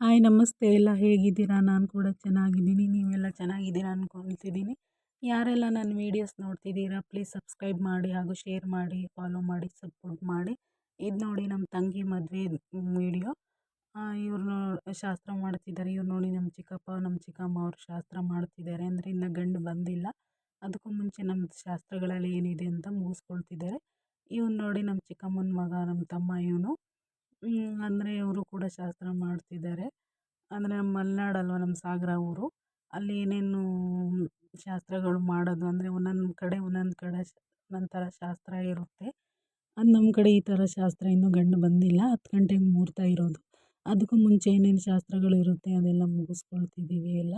Hi ನಮಸ್ತೆ, ಎಲ್ಲ ಹೇಗಿದ್ದೀರಾ? ನಾನು ಕೂಡ ಚೆನ್ನಾಗಿದ್ದೀನಿ. ನೀವೆಲ್ಲ ಚೆನ್ನಾಗಿದ್ದೀರಾ ಅಂದ್ಕೊಳ್ತಿದ್ದೀನಿ ಯಾರೆಲ್ಲ ನನ್ನ ವೀಡಿಯೋಸ್ ನೋಡ್ತಿದ್ದೀರಾ ಪ್ಲೀಸ್ ಸಬ್ಸ್ಕ್ರೈಬ್ ಮಾಡಿ ಹಾಗೂ ಶೇರ್ ಮಾಡಿ ಫಾಲೋ ಮಾಡಿ ಸಪೋರ್ಟ್ ಮಾಡಿ. ಇದು ನೋಡಿ ನಮ್ಮ ತಂಗಿ ಮದುವೆ ವೀಡಿಯೋ ಇವ್ರು ಶಾಸ್ತ್ರ ಮಾಡ್ತಿದ್ದಾರೆ. ಇವ್ರು ನೋಡಿ ನಮ್ಮ ಚಿಕ್ಕಪ್ಪ ನಮ್ಮ ಚಿಕ್ಕಮ್ಮ ಅವರು ಶಾಸ್ತ್ರ ಮಾಡ್ತಿದ್ದಾರೆ ಅಂದರೆ ಇನ್ನು ಗಂಡು ಬಂದಿಲ್ಲ. ಅದಕ್ಕೂ ಮುಂಚೆ ನಮ್ಮ ಶಾಸ್ತ್ರಗಳಲ್ಲಿ ಏನಿದೆ ಅಂತ ಮುಗಿಸ್ಕೊಳ್ತಿದ್ದಾರೆ. ಇವ್ನು ನೋಡಿ ನಮ್ಮ ಚಿಕ್ಕಮ್ಮನ ಮಗ ನಮ್ಮ ತಮ್ಮ ಇವನು. ಅಂದರೆ ಇವರು ಕೂಡ ಶಾಸ್ತ್ರ ಮಾಡ್ತಿದ್ದಾರೆ. ಅಂದರೆ ನಮ್ಮ ಮಲೆನಾಡು ಅಲ್ವಾ, ನಮ್ಮ ಸಾಗರ ಊರು. ಅಲ್ಲಿ ಏನೇನು ಶಾಸ್ತ್ರಗಳು ಮಾಡೋದು, ಅಂದರೆ ಒಂದೊಂದು ಕಡೆ ಒಂದೊಂದು ಕಡೆ ಒಂದೊಂದು ಥರ ಶಾಸ್ತ್ರ ಇರುತ್ತೆ. ಅದು ನಮ್ಮ ಕಡೆ ಈ ಥರ ಶಾಸ್ತ್ರ ಇನ್ನೂ ಗಂಡು ಬಂದಿಲ್ಲ. ಹತ್ತು ಗಂಟೆಗೆ ಮುಹೂರ್ತ ಇರೋದು. ಅದಕ್ಕೂ ಮುಂಚೆ ಏನೇನು ಶಾಸ್ತ್ರಗಳು ಇರುತ್ತೆ ಅದೆಲ್ಲ ಮುಗಿಸ್ಕೊಳ್ತಿದ್ದೀವಿ ಎಲ್ಲ.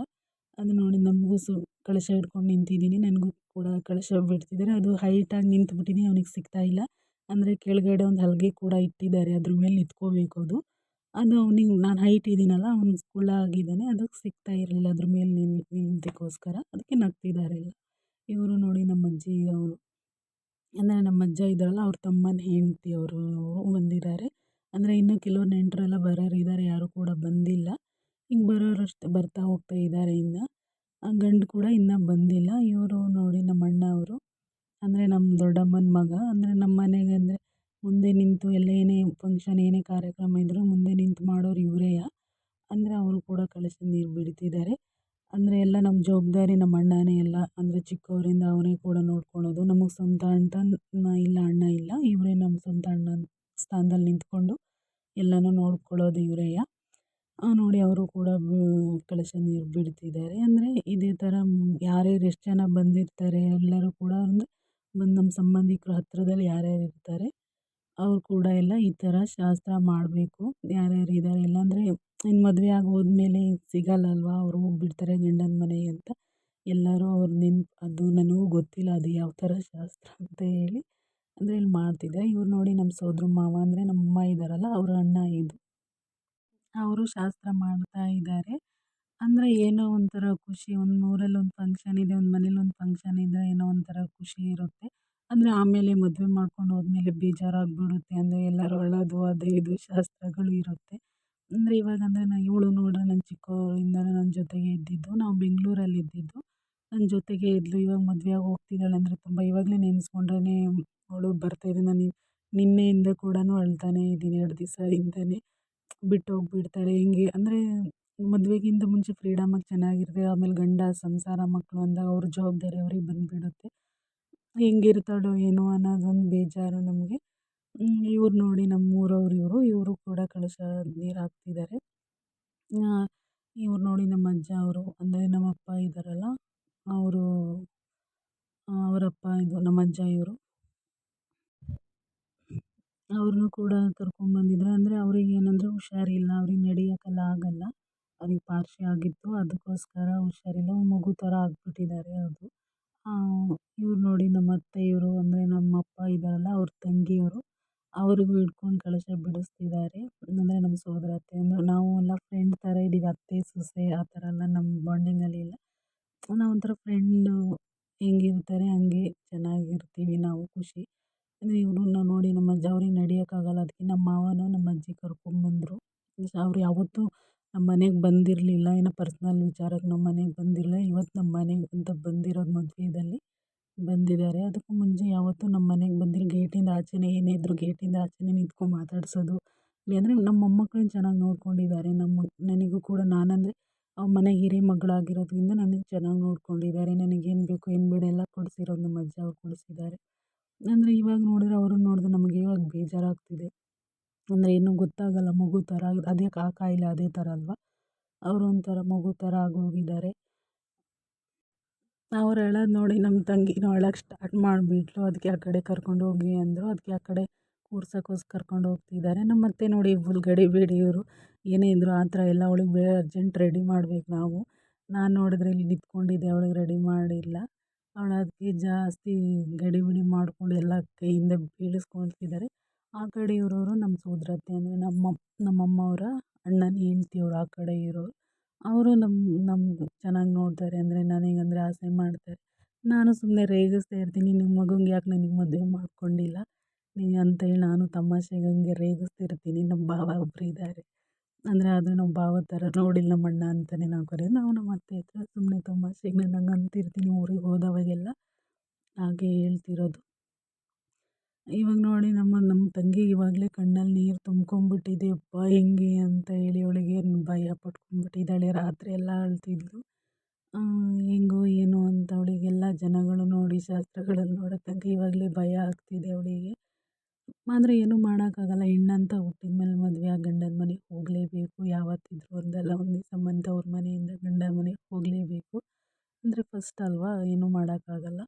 ಅದು ನೋಡಿ ನಮಗೂ ಸು, ಕಳಶ ಹಿಡ್ಕೊಂಡು ನಿಂತಿದ್ದೀನಿ. ನನಗೂ ಕೂಡ ಕಳಶ ಬಿಡ್ತಿದ್ದಾರೆ. ಅದು ಹೈಟಾಗಿ ಅವ್ನಿಗೆ ಸಿಗ್ತಾ ಸಿಗ್ತಾಯಿಲ್ಲ ಅಂದರೆ ಕೆಳಗಡೆ ಒಂದು ಹಲಗೆ ಕೂಡ ಇಟ್ಟಿದ್ದಾರೆ, ಅದ್ರ ಮೇಲೆ ನಿಂತ್ಕೋಬೇಕು ಅದು. ಅದು ಅವ್ನಿಗೆ, ನಾನು ಹೈಟ್ ಇದ್ದೀನಲ್ಲ ಅವ್ನು ಕುಳ್ಳ ಆಗಿದ್ದಾನೆ, ಅದಕ್ಕೆ ಸಿಗ್ತಾ ಇರಲಿಲ್ಲ ಅದ್ರ ಮೇಲೆ ನಿಲ್ ನಿಂತಕ್ಕೋಸ್ಕರ ಅದಕ್ಕೆ ನಗ್ತಿದ್ದಾರೆ ಎಲ್ಲ. ಇವರು ನೋಡಿ ನಮ್ಮ ಅಜ್ಜಿ ಅವರು. ಅಂದರೆ ನಮ್ಮ ಅಜ್ಜ ಇದ್ದಾರಲ್ಲ, ಅವ್ರ ತಮ್ಮನ ಹೆಂಡತಿ ಅವರು ಬಂದಿದ್ದಾರೆ. ಅಂದರೆ ಇನ್ನೂ ಕೆಲವ್ರು ನೆಂಟರೆಲ್ಲ ಬರೋರು ಇದ್ದಾರೆ ಯಾರು ಕೂಡ ಬಂದಿಲ್ಲ. ಹಿಂಗೆ ಬರೋರಷ್ಟು ಬರ್ತಾ ಹೋಗ್ತಾ ಇದ್ದಾರೆ ಇನ್ನು. ಆ ಗಂಡು ಕೂಡ ಇನ್ನೂ ಬಂದಿಲ್ಲ. ಇವರು ನೋಡಿ ನಮ್ಮ ಅಣ್ಣ ಅವರು. ಅಂದರೆ ನಮ್ಮ ದೊಡ್ಡಮ್ಮನ ಮಗ. ಅಂದರೆ ನಮ್ಮ ಮುಂದೆ ನಿಂತು ಎಲ್ಲ ಏನೇ ಫಂಕ್ಷನ್ ಏನೇ ಕಾರ್ಯಕ್ರಮ ಇದ್ದರೂ ಮುಂದೆ ನಿಂತು ಮಾಡೋರು ಇವರೇ ಅಂದರೆ ಅವರು ಕೂಡ ಕಳಶದ ನೀರು ಬಿಡ್ತಿದ್ದಾರೆ. ಅಂದರೆ ಎಲ್ಲ ನಮ್ಮ ಜವಾಬ್ದಾರಿ ನಮ್ಮ ಅಣ್ಣನೇ ಎಲ್ಲ, ಅಂದರೆ ಚಿಕ್ಕವರಿಂದ ಅವನೇ ಕೂಡ ನೋಡ್ಕೊಳ್ಳೋದು ನಮಗೆ ಸ್ವಂತ ಅಂತ ಇಲ್ಲ, ಅಣ್ಣ ಇಲ್ಲ, ಇವರೇ ನಮ್ಮ ಸ್ವಂತ ಅಣ್ಣ ಸ್ಥಾನದಲ್ಲಿ ನಿಂತ್ಕೊಂಡು ಎಲ್ಲನೂ ನೋಡ್ಕೊಳ್ಳೋದು ಇವರೇ ನೋಡಿ ಅವರು ಕೂಡ ಕಳಶ ನೀರು ಬಿಡ್ತಿದ್ದಾರೆ. ಅಂದರೆ ಇದೇ ಥರ ಯಾರ್ಯಾರು ಎಷ್ಟು ಜನ ಬಂದಿರ್ತಾರೆ ಎಲ್ಲರೂ ಕೂಡ ಅಂದರೆ ಬಂದು ನಮ್ಮ ಸಂಬಂಧಿಕರು ಹತ್ತಿರದಲ್ಲಿ ಯಾರ್ಯಾರು ಇರ್ತಾರೆ ಅವ್ರು ಕೂಡ ಎಲ್ಲ ಈ ಥರ ಶಾಸ್ತ್ರ ಮಾಡಬೇಕು. ಯಾರ್ಯಾರು ಇದ್ದಾರೆ ಇಲ್ಲಾಂದರೆ ಇನ್ನು ಮದುವೆ ಆಗಿ ಹೋದ್ಮೇಲೆ ಸಿಗಲ್ಲ ಅಲ್ವಾ ಅವ್ರು ಹೋಗ್ಬಿಡ್ತಾರೆ ಗಂಡನ ಮನೆಗೆ ಅಂತ. ಎಲ್ಲರೂ ಅವ್ರ ನೆನ್ಪು ಅದು ನನಗೂ ಗೊತ್ತಿಲ್ಲ, ಅದು ಯಾವ ಥರ ಶಾಸ್ತ್ರ ಅಂತ ಹೇಳಿ ಅಂದರೆ ಇಲ್ಲಿ ಮಾಡ್ತಿದ್ದಾರೆ ಇವ್ರು ನೋಡಿ ನಮ್ಮ ಸೋದ್ರ ಮಾವ ಅಂದರೆ ನಮ್ಮ ಅಮ್ಮ ಇದ್ದಾರಲ್ಲ ಅವ್ರ ಅಣ್ಣ ಇದು. ಅವರು ಶಾಸ್ತ್ರ ಮಾಡ್ತಾ ಇದ್ದಾರೆ ಅಂದರೆ ಏನೋ ಒಂಥರ ಖುಷಿ, ಒಂದು ಊರಲ್ಲಿ ಒಂದು ಫಂಕ್ಷನ್ ಇದೆ, ಒಂದು ಮನೇಲಿ ಒಂದು ಫಂಕ್ಷನ್ ಇದ್ದರೆ ಏನೋ ಒಂಥರ ಖುಷಿ ಇರುತ್ತೆ. ಅಂದರೆ ಆಮೇಲೆ ಮದುವೆ ಮಾಡ್ಕೊಂಡು ಹೋದ್ಮೇಲೆ ಬೇಜಾರಾಗಿಬಿಡುತ್ತೆ ಅಂದರೆ ಎಲ್ಲರೂ ಅಳೋದು ಅದು ಇದು ಶಾಸ್ತ್ರಗಳು ಇರುತ್ತೆ. ಅಂದರೆ ಇವಾಗ ಅಂದರೆ ನಾನು ಇವಳು ನೋಡಿದ್ರೆ ನನ್ನ ಚಿಕ್ಕವಳಿಂದಲೂ ನನ್ನ ಜೊತೆಗೆ ಇದ್ದಿದ್ದು, ನಾವು ಬೆಂಗಳೂರಲ್ಲಿ ಇದ್ದಿದ್ದು. ನನ್ನ ಜೊತೆಗೆ ಇದ್ದಳು ಇವಾಗ ಮದುವೆಯಾಗಿ ಹೋಗ್ತಿದ್ದಾಳೆ ಅಂದರೆ ತುಂಬ ಇವಾಗಲೇ ನೆನೆಸ್ಕೊಂಡ್ರೆ ಅವಳು ಬರ್ತಾಯಿದೆ ನಾನು, ನಿನ್ನೆಯಿಂದ ಕೂಡ ಅಳ್ತಾನೆ ಇದ್ದೀನಿ ಎರಡು ದಿವಸದಿಂದನೇ. ಬಿಟ್ಟು ಹೋಗ್ಬಿಡ್ತಾಳೆ. ಹೆಂಗೆ ಅಂದರೆ ಮದುವೆಗಿಂತ ಮುಂಚೆ ಫ್ರೀಡಮಾಗಿ ಚೆನ್ನಾಗಿರ್ತೀವಿ ಆಮೇಲೆ ಗಂಡ ಸಂಸಾರ ಮಕ್ಕಳು ಅಂದಾಗ ಅವ್ರ ಜವಾಬ್ದಾರಿ ಅವ್ರಿಗೆ ಬಂದುಬಿಡುತ್ತೆ. ಹೆಂಗಿರ್ತಾಳೋ ಏನೋ ಅನ್ನೋದೊಂದು ಬೇಜಾರು ನಮಗೆ. ಇವ್ರು ನೋಡಿ ನಮ್ಮೂರವ್ರು ಇವರು ಇವರು ಕೂಡ ಕಳಶ ನೀರು ಹಾಕ್ತಿದ್ದಾರೆ ಇವ್ರು ನೋಡಿ ನಮ್ಮ ಅಜ್ಜ ಅವರು, ಅಂದರೆ ನಮ್ಮ ಅಪ್ಪ ಇದ್ದಾರಲ್ಲ ಅವರು, ಅವರಪ್ಪ ಇದು ನಮ್ಮ ಅಜ್ಜ ಇವರು. ಅವ್ರನ್ನೂ ಕೂಡ ಕರ್ಕೊಂಡ್ಬಂದಿದ್ರು ಅಂದರೆ ಅವ್ರಿಗೆ ಏನಂದರೆ ಹುಷಾರಿಲ್ಲ, ಅವ್ರಿಗೆ ನಡೆಯೋಕ್ಕೆಲ್ಲ ಆಗಲ್ಲ. ಅವ್ರಿಗೆ ಪಾರ್ಶಿ ಆಗಿತ್ತು, ಅದಕ್ಕೋಸ್ಕರ ಹುಷಾರಿಲ್ಲ, ಮಗು ಥರ ಆಗಿಬಿಟ್ಟಿದ್ದಾರೆ ಅದು ಇವ್ರು ನೋಡಿ ನಮ್ಮ ಅತ್ತೆಯವರು ಅಂದರೆ ನಮ್ಮ ಅಪ್ಪ ಇದ್ದಾರಲ್ಲ ಅವ್ರ ತಂಗಿಯವರು ಅವ್ರಿಗೂ ಹಿಡ್ಕೊಂಡು ಕಳಶ ಬಿಡಿಸ್ತಿದ್ದಾರೆ. ಅಂದರೆ ನಮ್ಮ ಸೋದರ ಅತ್ತೆ ನಾವು ಎಲ್ಲ ಫ್ರೆಂಡ್ ಥರ ಇದ್ದೀವಿ ಅತ್ತೆ, ಸೊಸೆ ಆ ಥರ ಎಲ್ಲ ನಮ್ಮ ಬಾಂಡಿಂಗಲ್ಲಿ ಇಲ್ಲ. ನಾವು ಒಂಥರ ಫ್ರೆಂಡು ಹೆಂಗಿರ್ತಾರೆ, ಹಂಗೆ ಚೆನ್ನಾಗಿರ್ತೀವಿ ನಾವು ಖುಷಿ. ಅಂದರೆ ಇವ್ರನ್ನ ನೋಡಿ ನಮ್ಮ ಅಜ್ಜ, ಅವ್ರಿಗೆ ನಡೆಯೋಕ್ಕಾಗಲ್ಲ. ಅದಕ್ಕೆ ನಮ್ಮ ಮಾವನೂ ನಮ್ಮ ಅಜ್ಜಿ ಕರ್ಕೊಂಡ್ಬಂದ್ರು ಅವ್ರು ಯಾವತ್ತೂ ನಮ್ಮ ಮನೆಗೆ ಬಂದಿರಲಿಲ್ಲ. ಏನೋ ಪರ್ಸ್ನಲ್ ವಿಚಾರಕ್ಕೆ ನಮ್ಮ ಮನೆಗೆ ಬಂದಿಲ್ಲ. ಇವತ್ತು ನಮ್ಮ ಮನೆಗೆ ಅಂತ ಬಂದಿರೋದು ಮದುವೆಯಲ್ಲಿ ಬಂದಿದ್ದಾರೆ. ಅದಕ್ಕೂ ಮುಂಚೆ ಯಾವತ್ತೂ ನಮ್ಮ ಮನೆಗೆ ಬಂದಿಲ್ಲ ಗೇಟಿಂದ ಆಚೆನೇ, ಏನೇ ಇದ್ದರೂ ಗೇಟಿಂದ ಆಚೆನೇ ನಿಂತ್ಕೊಂಡು ಮಾತಾಡ್ಸೋದು. ಅಂದರೆ ನಮ್ಮ ಮೊಮ್ಮಕ್ಕಳನ್ನ ಚೆನ್ನಾಗಿ ನೋಡ್ಕೊಂಡಿದ್ದಾರೆ. ನಮ್ಮ ನನಗೂ ಕೂಡ ನಾನಂದರೆ ಅವ್ರ ಮನೆ ಹಿರಿ ಮಗಳಾಗಿರೋದ್ರಿಂದ ನನಗೆ ಚೆನ್ನಾಗಿ ನೋಡ್ಕೊಂಡಿದ್ದಾರೆ. ನನಗೇನು ಬೇಕು ಏನು ಬೇಡ ಎಲ್ಲ ಕೊಡಿಸಿರೋದು ನಮ್ಮ ಅಜ್ಜ ಅವ್ರು ಕೊಡಿಸಿದ್ದಾರೆ. ಅಂದರೆ ಇವಾಗ ನೋಡಿದ್ರೆ ಅವ್ರನ್ನ ನೋಡಿದ್ರೆ ನಮಗೆ ಇವಾಗ ಬೇಜಾರಾಗ್ತಿದೆ. ಅಂದರೆ ಏನೂ ಗೊತ್ತಾಗಲ್ಲ ಮಗು ಥರ ಅದೇ ಆ ಕಾಯಿಲೆ ಅದೇ ಥರ ಅಲ್ವಾ? ಅವರು ಒಂಥರ ಮಗು ಥರ ಆಗೋಗಿದ್ದಾರೆ. ಅವ್ರು ಹೇಳೋದು ನೋಡಿ ನಮ್ಮ ತಂಗಿನೂ ಹೇಳೋಕ್ಕೆ ಸ್ಟಾರ್ಟ್ ಮಾಡಿಬಿಟ್ಲು ಅದಕ್ಕೆ ಆ ಕಡೆ ಕರ್ಕೊಂಡೋಗಿ ಅಂದರು. ಅದಕ್ಕೆ ಆ ಕಡೆ ಕೂರ್ಸೋಕ್ಕೋಸ್ಕರ ಕರ್ಕೊಂಡು ಹೋಗ್ತಿದ್ದಾರೆ. ನಮ್ಮ ಅತ್ತೆ ನೋಡಿ ಫುಲ್ ಇವರು ಏನೇ ಇದ್ದರೂ ಆ ಥರ ಎಲ್ಲ ಅವಳಿಗೆ ಬೇರೆ ಅರ್ಜೆಂಟ್ ರೆಡಿ ಮಾಡ್ಬೇಕು ನಾವು. ನಾನು ನೋಡಿದ್ರೆ ಇಲ್ಲಿ ನಿಂತ್ಕೊಂಡಿದ್ದೆ, ಅವಳಿಗೆ ರೆಡಿ ಮಾಡಿಲ್ಲ. ಅವಳು ಅದಕ್ಕೆ ಜಾಸ್ತಿ ಗಡಿಬಿಡಿ ಮಾಡಿಕೊಂಡು ಎಲ್ಲ ಕೈಯಿಂದ ಬೀಳಿಸ್ಕೊಳ್ತಿದ್ದಾರೆ. ಆ ಕಡೆ ಇರೋರು ನಮ್ಮ ಸೋದರತ್ತೆ ಅಂದರೆ ನಮ್ಮ ನಮ್ಮಮ್ಮ ಅವರ ಅಣ್ಣನ ಹೆಂಡ್ತಿ ಅವ್ರು ಆ ಕಡೆ ಇರೋರು ಅವರು ನಮ್ಮ ನಮ್ಗೆ ಚೆನ್ನಾಗಿ ನೋಡ್ತಾರೆ ಅಂದರೆ ನನಗಂದರೆ ಆಸೆ ಮಾಡ್ತಾರೆ. ನಾನು ಸುಮ್ಮನೆ ರೇಗಿಸ್ತಾ ಇರ್ತೀನಿ ನಿಮ್ಮ ಮಗಂಗೆ ಯಾಕೆ ನನಗೆ ಮದುವೆ ಮಾಡಿಕೊಂಡಿಲ್ಲ? ನೀ ಅಂತೇಳಿ ನಾನು ತಮಾಷೆಗೆ ಹಂಗೆ ರೇಗಿಸ್ತಿರ್ತೀನಿ ನಮ್ಮ ಭಾವ ಒಬ್ಬರು ಇದ್ದಾರೆ ಅಂದರೆ ಆದರೆ ನಮ್ಮ ಭಾವ ಥರ ನೋಡಿಲ್ಲ ನಮ್ಮಣ್ಣ ಅಂತಲೇ ನಾವು ಕರೆಯೋದು. ನಾವು ನಮ್ಮ ಅತ್ತೆ ಹತ್ರ ಸುಮ್ಮನೆ ತಮಾಷೆಗೆ ನಾನು ಅಂತಿರ್ತೀನಿ, ಊರಿಗೆ ಹೋದವಾಗೆಲ್ಲ ಹಾಗೆ ಹೇಳ್ತಿರೋದು. ಇವಾಗ ನೋಡಿ ನಮ್ಮ ನಮ್ಮ ತಂಗಿ ಇವಾಗಲೇ ಕಣ್ಣಲ್ಲಿ ನೀರು ತುಂಬ್ಕೊಂಬಿಟ್ಟಿದೆ ಅಪ್ಪ, ಹೆಂಗೆ? ಅಂತ ಹೇಳಿ ಅವಳಿಗೆ ಭಯ ಪಟ್ಕೊಂಡ್ಬಿಟ್ಟಿದ್ದಾಳೆ. ರಾತ್ರಿ ಎಲ್ಲ ಅಳ್ತಿದ್ಳು ಹೆಂಗೋ, ಏನೋ? ಅಂತ ಅವಳಿಗೆಲ್ಲ ಜನಗಳು ನೋಡಿ ಶಾಸ್ತ್ರಗಳಲ್ಲಿ ನೋಡೋ ತನಕ ಇವಾಗಲೇ ಭಯ ಆಗ್ತಿದೆ ಅವಳಿಗೆ. ಆದರೆ ಏನೂ ಮಾಡೋಕ್ಕಾಗಲ್ಲ. ಹೆಣ್ಣಂತ ಹುಟ್ಟಿದ ಮೇಲೆ ಮದುವೆ ಆ ಗಂಡನ ಮನೆಗೆ ಹೋಗಲೇಬೇಕು. ಯಾವತ್ತಿದ್ರೂ ಒಂದಲ್ಲ, ಒಂದು ದಿವಸ ಬಂದು ತವ್ರ ಮನೆಯಿಂದ ಗಂಡನ ಮನೆಗೆ ಹೋಗಲೇಬೇಕು. ಅಂದರೆ ಫಸ್ಟ್ ಅಲ್ವಾ? ಏನೂ ಮಾಡೋಕ್ಕಾಗಲ್ಲ.